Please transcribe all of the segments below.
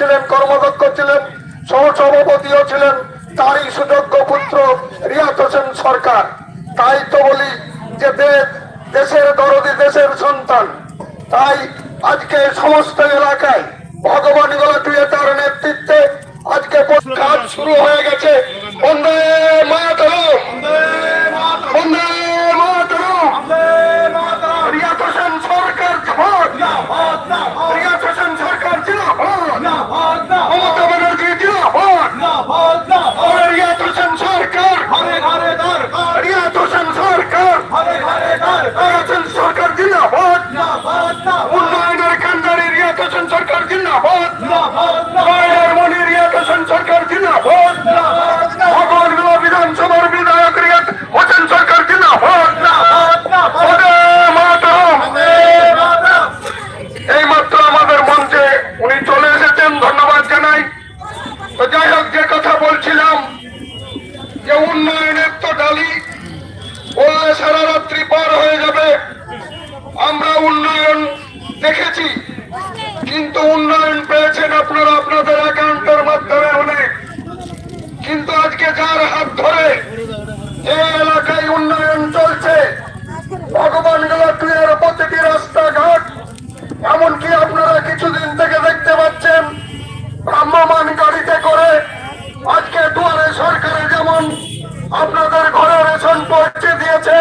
ছিলেন, কর্মদক্ষ ছিলেন, সহসভাপতিও ছিলেন, তারই সুযোগ্য পুত্র রিয়াত হোসেন সরকার। তাই তো বলি যে দেশের দরদি, দেশের সন্তান। তাই আজকে সমস্ত এলাকায় ভগবান গোলাটুয়ে তার নেতৃত্বে আজকে কাজ শুরু হয়ে গেছে। বন্দে মাতরম! বন্দে যে উন্নয়নের তো ডালি বললে সারা রাত্রি পার হয়ে যাবে। আমরা উন্নয়ন দেখেছি, কিন্তু উন্নয়ন পেয়েছেন আপনারা আপনাদের অ্যাকাউন্টের মাধ্যমে অনেক কিন্তু আজকে যার হাত ধরে এই এলাকায় উন্নয়ন চলছে ভগবান টুয়ের প্রতিটি রাস্তাঘাট এমনকি আপনারা কিছুদিন থেকে দেখতে পাচ্ছেন ভ্রাম্যমান গাড়িতে করে আজকে দুয়ারে সরকারে যেমন আপনাদের ঘরে রেশন পৌঁছে দিয়েছে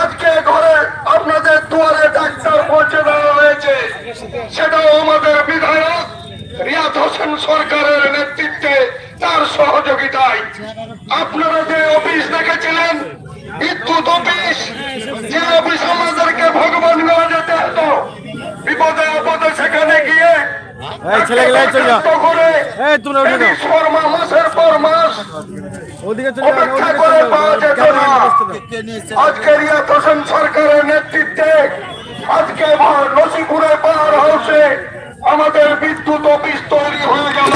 আজকে ঘরে আপনাদের দুয়ারে ডাক্তার পৌঁছে দেওয়া হয়েছে সেটাও আমাদের বিধায়ক রিয়াদ হোসেন সরকারের নেতৃত্বে তার সহযোগিতায় আপনারা যে অফিস দেখেছিলেন বিদ্যুৎ অফিস যে অফিস আমাদেরকে ভগবান মেলা যেতে হতো বিপদে আপদে সেখানে গিয়ে এই ছেলেগুলো, এই চলে যাও। এই তোমরা উঠে যাও। মাসের পর মাস ওদিকে চলে যাও, ওদিকে চলে যাও। আজকে রিয়াত হোসেন সরকারের নেতৃত্বে আজকে নসিপুরে পাওয়ার হাউসে আমাদের বিদ্যুৎ অফিস তৈরি হয়ে গেল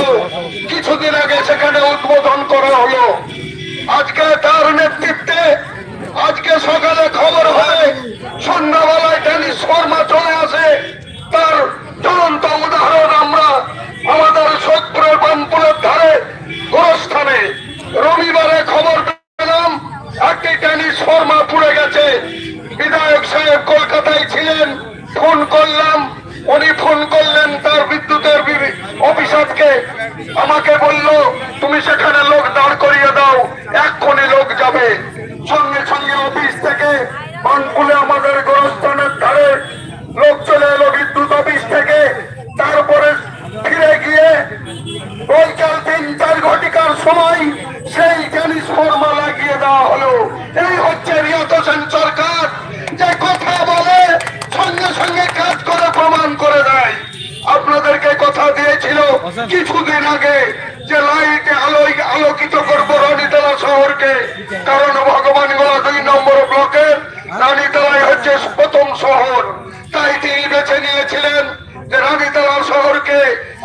কিছুদিন আগে সেখানে উদ্বোধন করা হলো আজকে তার নেতৃত্বে আমাকে বলল তুমি সেখানে লোক দাঁড় করিয়ে দাও এক্ষুনি লোক যাবে। সঙ্গে সঙ্গে অফিস থেকে বানপুলে আমাদের গোরস্থানের ধারে লোক চলে এলো বিদ্যুৎ অফিস থেকে। তারপরে ফিরে গিয়ে বৈকাল তিন চার ঘটিকার সময় সেই টেনিস ফর্মা লাগিয়ে দেওয়া হলো। এই হচ্ছে রিয়াত হোসেন সরকার যে কথা বলে সঙ্গে সঙ্গে কাজ করে প্রমাণ করে দেয়। আপনাদেরকে কথা দিয়েছিল কিছুদিন আগে যে লাইটে আলোয় আলোকিত করব রনিতলা শহরকে কারণ ভগবান গোলা দুই নম্বর ব্লকের রানীতলায় হচ্ছে প্রথম শহর। তাই তিনি বেছে নিয়েছিলেন যে রানীতলা শহরকে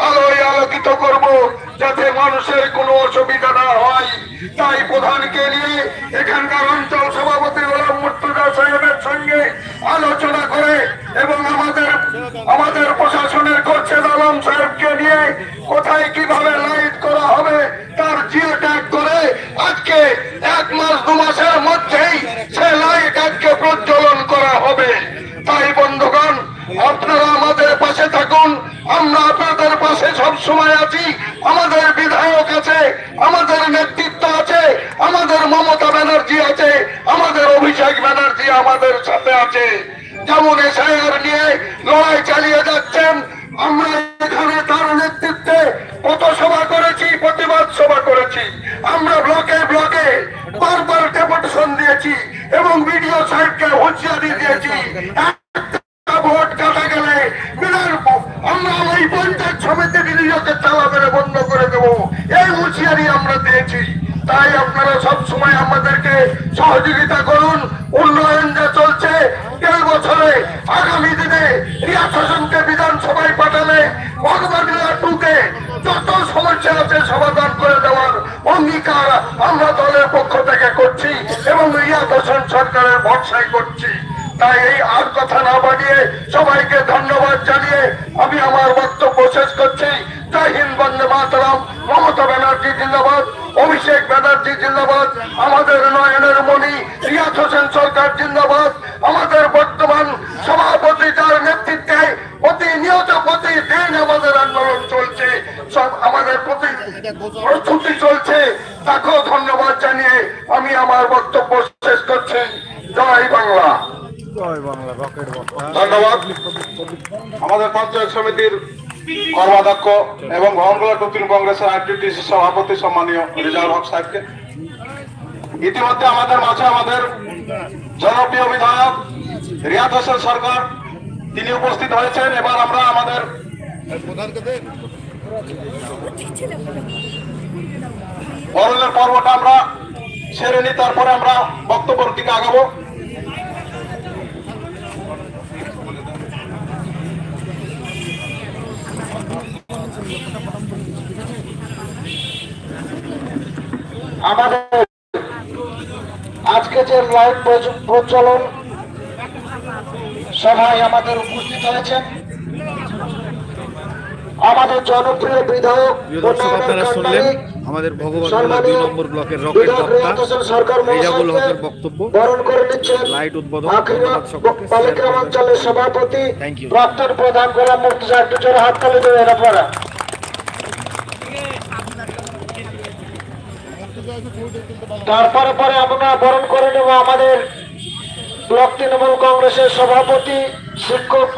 আলোয় আলোকিত করব, যাতে মানুষের কোনো অসুবিধা না হয়। তাই প্রধানকে নিয়ে এখানকার অঞ্চল সভাপতি গোলাম মুর্তুজা সাহেবের সঙ্গে আলোচনা করে এবং আমাদের আমাদের প্রশাসনের করছে আলম সাহেবকে নিয়ে কোথায় কীভাবে লাইট করা হবে তার জিও ট্যাগ করে এক মাস দু মাসের মধ্যেই সে লাইট প্রজ্বলন করা হবে। তাই বন্ধুগণ, আপনারা আমাদের পাশে থাকুন। আমরা আপনাদের পাশে সব সময় আছি। আমাদের বিধায়ক আছে, আমাদের নেতৃত্ব আছে, আমাদের মমতা ব্যানার্জি আছে, আমাদের অভিষেক ব্যানার্জি আমাদের সাথে আছে। যেমন এসআইআর নিয়ে লড়াই চালিয়ে একটা ভোট কাটা গেলে আমরা ওই পঞ্চায়েত সমিতি বিনিয়োগের তালা মেরে বন্ধ করে দেব। এই হুঁশিয়ারি আমরা দিয়েছি। তাই আপনারা সব সময় আমাদেরকে সহযোগিতা করুন। উন্নয়ন যে চলছে দেড় বছরে আগামী দিনে রিয়াজ বিধানসভায় পাঠালে ভগবান টুকে যত সমস্যা আছে সমাধান করে দেওয়ার অঙ্গীকার আমরা দলের পক্ষ থেকে করছি এবং রিয়াজ সরকারের ভরসায় করছি। তাই এই আর কথা না বাড়িয়ে সবাইকে ধন্যবাদ জানিয়ে আমি আমার বক্তব্য শেষ করছি। জয় হিন্দ, বন্দে মাতারাম। মমতা ব্যানার্জি জিন্দাবাদ, অভিষেক ব্যানার্জি জিন্দাবাদ, আমাদের নয়নের মণি রিয়াজ হোসেন সরকার জিন্দাবাদ, আমাদের বর্তমান সভাপতি যার নেতৃত্বে প্রতিনিয়ত প্রতিদিন আমাদের আন্দোলন চলছে, সব আমাদের প্রতি প্রস্তুতি চলছে, তাকেও ধন্যবাদ জানিয়ে আমি আমার বক্তব্য শেষ করছি জয় বাংলা জয় বাংলা রকেট বক্তা ধন্যবাদ আমাদের পঞ্চায়েত সমিতির কর্মাধ্যক্ষ এবং ভবনগোলা দক্ষিণ কংগ্রেসের আইটিটিসি সভাপতি সম্মানীয় রিজাল হক সাহেবকে। ইতিমধ্যে আমাদের মাঝে আমাদের জনপ্রিয় বিধায়ক রিয়াদ হোসেন সরকার, তিনি উপস্থিত হয়েছেন। এবার আমরা আমাদের বরণের পর্বটা আমরা সেরে নিই, তারপরে আমরা বক্তব্যের দিকে আগাবো। আমাদের আজকে যে লাইভ প্রচলন সভায় আমাদের উপস্থিত হয়েছেন আমাদের জনপ্রিয় বিধায়ক আমাদের ভগবান দুই নম্বর ব্লকের রকেট বক্তা রিয়াদ হোসেন সরকার রেজাউল মহাশয়কে হকের বক্তব্য। বরণ করে নিচ্ছেন লাইট উদ্বোধন অঞ্চলের সভাপতি প্রাক্তন প্রধান গোলাম মুর্তজা একটু জোরে হাততালি দেবেন আপনারা। তারপরে পরে আমরা বরণ করে নেব আমাদের ব্লক তৃণমূল কংগ্রেসের সভাপতি শিক্ষক